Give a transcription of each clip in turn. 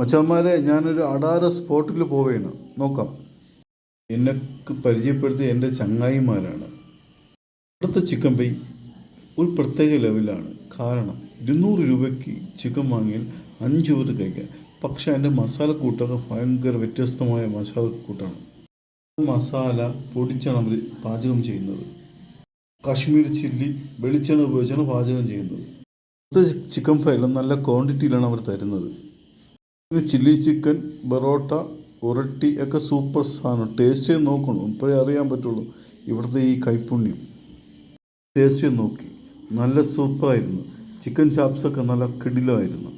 മച്ചാന്മാരെ ഞാനൊരു അടാര സ്പോട്ടിൽ പോവുകയാണ് നോക്കാം. എന്നെ പരിചയപ്പെടുത്തിയ എന്റെ ചങ്ങായിമാരാണ്. ഇവിടുത്തെ ചിക്കൻ പൈ ഒരു പ്രത്യേക ലെവലാണ്. കാരണം ഇരുന്നൂറ് രൂപയ്ക്ക് ചിക്കൻ വാങ്ങിയാൽ അഞ്ച് പേർ കഴിക്കാം. പക്ഷെ അതിന്റെ മസാലക്കൂട്ടൊക്കെ ഭയങ്കര വ്യത്യസ്തമായ മസാലക്കൂട്ടാണ് മസാല പൊടിച്ചാണ് അവർ പാചകം ചെയ്യുന്നത്. കാശ്മീർ ചില്ലി വെളിച്ചെണ്ണ ഉപയോഗിച്ചാണ് പാചകം ചെയ്യുന്നത്. ചിക്കൻ ഫ്രൈ എല്ലാം നല്ല ക്വാണ്ടിറ്റിയിലാണ് അവർ തരുന്നത്. പിന്നെ ചില്ലി ചിക്കൻ ബറോട്ട ഉരട്ടി ഒക്കെ സൂപ്പർ സാധനം. ടേസ്റ്റ് ചെയ്ത് നോക്കണം. ഇപ്പോഴേ അറിയാൻ പറ്റുള്ളൂ. ഇവിടുത്തെ ഈ കൈപ്പുണ്യം. ടേസ്റ്റ് ചെയ്ത് നോക്കി. നല്ല സൂപ്പറായിരുന്നു ചിക്കൻ ചാപ്സൊക്കെ നല്ല കിടിലമായിരുന്നു.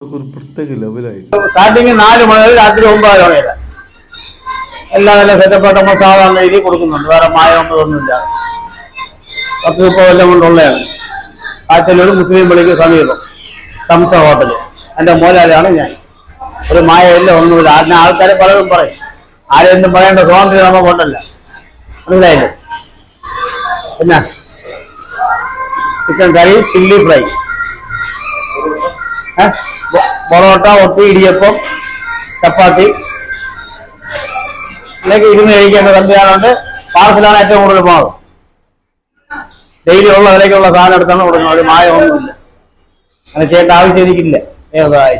ഒരു പ്രത്യേക ലെവലായിരുന്നു സ്റ്റാർട്ടിങ് മണി രാത്രി ഒമ്പത് മണി വരെ. എല്ലാം നല്ല സെറ്റപ്പായിട്ട് നമ്മൾ സാധാരണ രീതിയിൽ കൊടുക്കുന്നുണ്ട്. വേറെ മായമൊന്നും ഒന്നുമില്ല പത്ത് മുപ്പത് കൊല്ലം കൊണ്ടുള്ളതാണ് ആറ്റിലൊരു മുസ്ലിം പള്ളിക്ക് സമീപം. സംസ ഹോട്ടൽ എന്റെ മോലാളിയാണ് ഞാൻ. ഒരു മായമില്ല ഒന്നുമില്ല അതിന് ആൾക്കാരെ പലതും പറയും. ആരെന്തും പറയേണ്ട സ്വാതന്ത്ര്യം നമുക്ക് ഉണ്ടല്ല മനസ്സിലായില്ലേ? പിന്നെ chicken curry chilli fry parotta ഒട്ടി ഇടിയപ്പം ചപ്പാത്തി. ഇതൊക്കെ ഇരുന്ന് കഴിക്കേണ്ട സംവിധാനമുണ്ട്. പാർസലാണ് ഏറ്റവും കൂടുതൽ പോകുന്നത് ഡെയിലി ഉള്ള വിലയ്ക്കുള്ള സാധനം എടുത്താണ് കൊടുക്കുന്നത്. ഒരു മായമൊന്നുമില്ല അങ്ങനെ ചെയ്യേണ്ട ആവശ്യം എനിക്കില്ല. ഏതായി